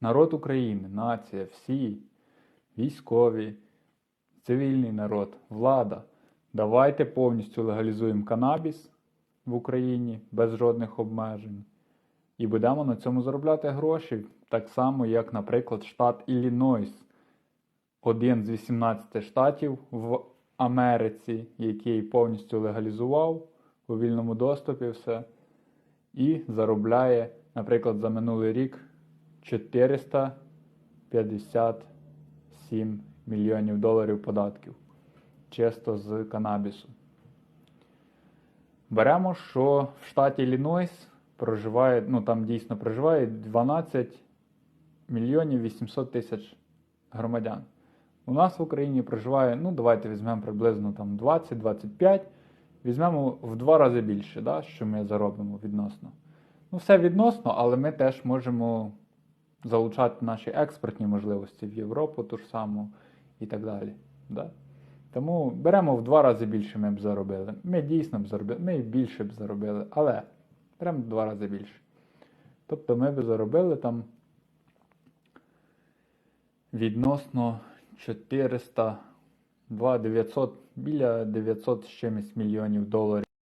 народ України, нація, всі, військові, цивільний народ, влада. Давайте повністю легалізуємо канабіс в Україні без жодних обмежень. І будемо на цьому заробляти гроші, так само, як, наприклад, штат Іллінойс, один з 18 штатів в Америці, який повністю легалізував у вільному доступі все, і заробляє, наприклад, за минулий рік 457 мільйонів доларів податків чисто з канабісу. Беремо, що в штаті Іллінойс проживає, ну там дійсно проживає 12 мільйонів 800 тисяч громадян. У нас в Україні проживає, ну давайте візьмемо приблизно там 20-25, візьмемо в два рази більше, да, що ми заробимо відносно. Ну, все відносно, але ми теж можемо залучати наші експортні можливості в Європу ту ж саму і так далі. Да? Тому беремо в два рази більше ми б заробили. Ми дійсно б заробили, ми більше б заробили, але беремо в два рази більше. Тобто ми б заробили там відносно 400, 2 900, біля 900 з чимось мільйонів доларів.